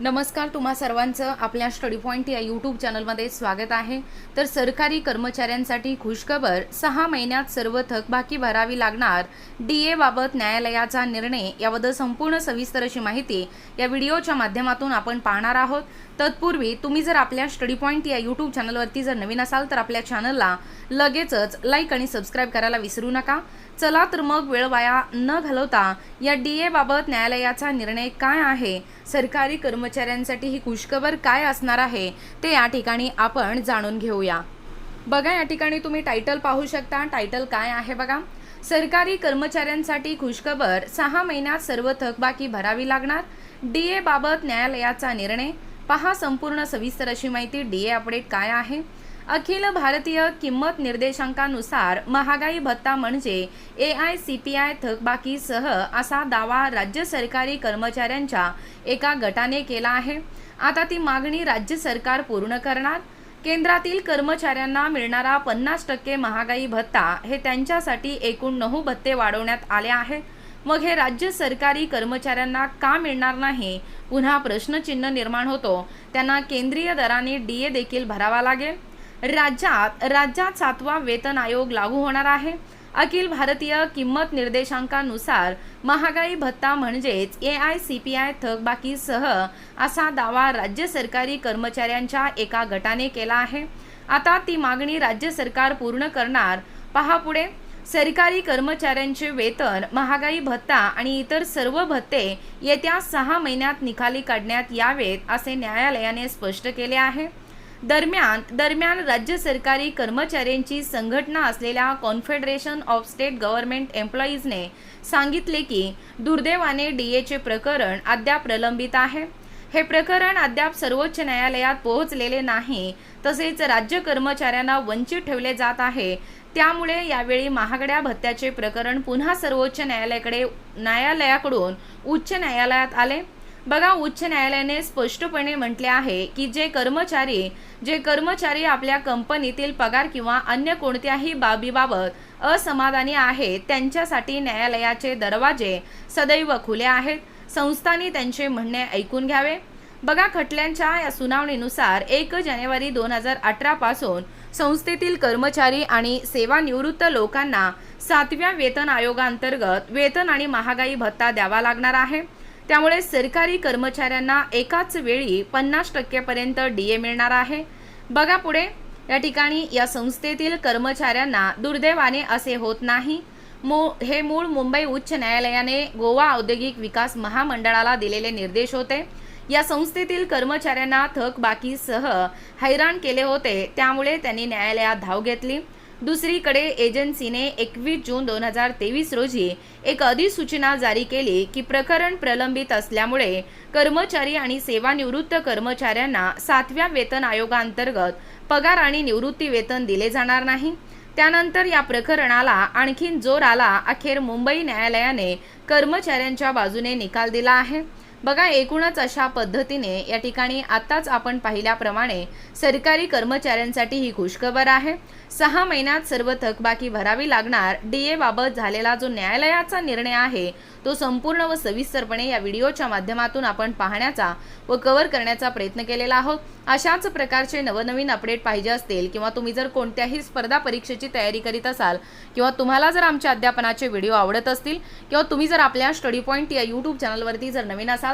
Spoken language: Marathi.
नमस्कार तुम्हा सर्वांचं आपल्या स्टडी पॉईंट या यूट्यूब चॅनलमध्ये स्वागत आहे. तर सरकारी कर्मचाऱ्यांसाठी खुशखबर सहा महिन्यात सर्व थकबाकी भरावी लागणार डी एबाबत न्यायालयाचा निर्णय याबद्दल संपूर्ण सविस्तर अशी माहिती या व्हिडिओच्या माध्यमातून आपण पाहणार आहोत. तत्पूर्वी तुम्ही जर आपल्या स्टडी पॉईंट या यूट्यूब चॅनलवरती जर नवीन असाल तर आपल्या चॅनलला लगेचच लाईक आणि सबस्क्राईब करायला विसरू नका. चला तर मग वेळ वाया न घालवता या डी एबाबत न्यायालयाचा निर्णय काय आहे? सरकारी कर्मचाऱ्यांसाठी ही खुशखबर काय असणार आहे ते या ठिकाणी आपण जाणून घेऊया. बघा या ठिकाणी तुम्ही टायटल पाहू शकता. टायटल काय आहे बघा? सरकारी कर्मचाऱ्यांसाठी खुशखबर सहा महिन्यात सर्व थकबाकी भरावी लागणार. डी ए बाबत न्यायालयाचा निर्णय. पहा संपूर्ण सविस्तर अशी माहिती डी ए अपडेट काय आहे. अखिल भारतीय किंमत निर्देशांकानुसार महागाई भत्ता म्हणजे A I C P I थकबाकीसह असा दावा राज्य सरकारी कर्मचाऱ्यांच्या एका गटाने केला आहे. आता ती मागणी राज्य सरकार पूर्ण करणार? केंद्रातील कर्मचाऱ्यांना मिळणारा पन्नास टक्के महागाई भत्ता हे त्यांच्यासाठी एकूण नऊ भत्ते वाढवण्यात आले आहे. मग हे राज्य सरकारी कर्मचाऱ्यांना का मिळणार नाही? पुन्हा प्रश्नचिन्ह निर्माण होतो. त्यांना केंद्रीय दराने डी ए देखील भरावा लागेल. राज्यात राज्यात सातवा वेतन आयोग लागू होणार आहे. अखिल भारतीय किंमत निर्देशांकानुसार महागाई भत्ता म्हणजेच A I C P I थकबाकीसह असा दावा राज्य सरकारी कर्मचाऱ्यांच्या एका गटाने केला आहे. आता ती मागणी राज्य सरकार पूर्ण करणार. पहा पुढे. सरकारी कर्मचाऱ्यांचे वेतन महागाई भत्ता आणि इतर सर्व भत्ते येत्या सहा महिन्यात निकाली काढण्यात यावेत असे न्यायालयाने स्पष्ट केले आहे. दरम्यान दरम्यान राज्य सरकारी कर्मचाऱ्यांची संघटना असलेल्या कॉन्फेडरेशन ऑफ स्टेट गव्हर्नमेंट एम्प्लॉईजने सांगितले की दुर्दैवाने डीएचे प्रकरण अद्याप प्रलंबित आहे. हे प्रकरण अद्याप सर्वोच्च न्यायालयात पोहोचलेले नाही तसेच राज्य कर्मचाऱ्यांना वंचित ठेवले जात आहे. त्यामुळे यावेळी महागड्या भत्त्याचे प्रकरण पुन्हा सर्वोच्च न्यायालयाकडे न्यायालयाकडून उच्च न्यायालयात आले. बघा उच्च न्यायालयाने स्पष्टपणे म्हटले आहे की जे कर्मचारी जे कर्मचारी आपल्या कंपनीतील पगार किंवा अन्य कोणत्याही बाबीबाबत असमाधानी आहेत त्यांच्यासाठी न्यायालयाचे दरवाजे सदैव खुले आहेत. संस्थांनी त्यांचे म्हणणे ऐकून घ्यावे. बघा खटल्यांच्या या सुनावणीनुसार एक जानेवारी दोन हजार अठरापासून संस्थेतील कर्मचारी आणि सेवानिवृत्त लोकांना सातव्या वेतन आयोगांतर्गत वेतन आणि महागाई भत्ता द्यावा लागणार आहे. त्यामुळे सरकारी कर्मचाऱ्यांना एकाच वेळी पन्नास टक्केपर्यंत डी ए मिळणार आहे. बघा पुढे. या ठिकाणी या संस्थेतील कर्मचाऱ्यांना दुर्दैवाने असे होत नाही. मू हे मूळ मुंबई उच्च न्यायालयाने गोवा औद्योगिक विकास महामंडळाला दिलेले निर्देश होते. या संस्थेतील कर्मचाऱ्यांना थकबाकीसह हैराण केले होते. त्यामुळे त्यांनी न्यायालयात धाव घेतली. दुसरीकडे एजन्सीने एकवीस जून दोन हजार तेवीस रोजी एक अधिसूचना जारी केली की प्रकरण प्रलंबित असल्यामुळे कर्मचारी आणि सेवानिवृत्त कर्मचाऱ्यांना सातव्या वेतन आयोगांतर्गत पगार आणि निवृत्ती वेतन दिले जाणार नाही. त्यानंतर या प्रकरणाला आणखीन जोर आला अखेर मुंबई न्यायालयाने कर्मचाऱ्यांच्या बाजूने निकाल दिला आहे. बघा एकूणच अशा पद्धतीने या ठिकाणी आत्ताच आपण पाहिल्याप्रमाणे सरकारी कर्मचाऱ्यांसाठी ही खुशखबर आहे. सहा महिन्यात सर्व थकबाकी भरावी लागणार. डी ए बाबत झालेला जो न्यायालयाचा निर्णय आहे तो संपूर्ण व सविस्तरपणे या व्हिडिओच्या माध्यमातून आपण पाहण्याचा व कव्हर करण्याचा प्रयत्न केलेला आहोत. अशाच प्रकारचे नवनवीन अपडेट पाहिजे असतील किंवा तुम्ही जर कोणत्याही स्पर्धा परीक्षेची तयारी करीत असाल किंवा तुम्हाला जर आमच्या अध्यापनाचे व्हिडिओ आवडत असतील किंवा तुम्ही जर आपल्या स्टडी पॉईंट या यूट्यूब चॅनलवरती जर नवीन असाल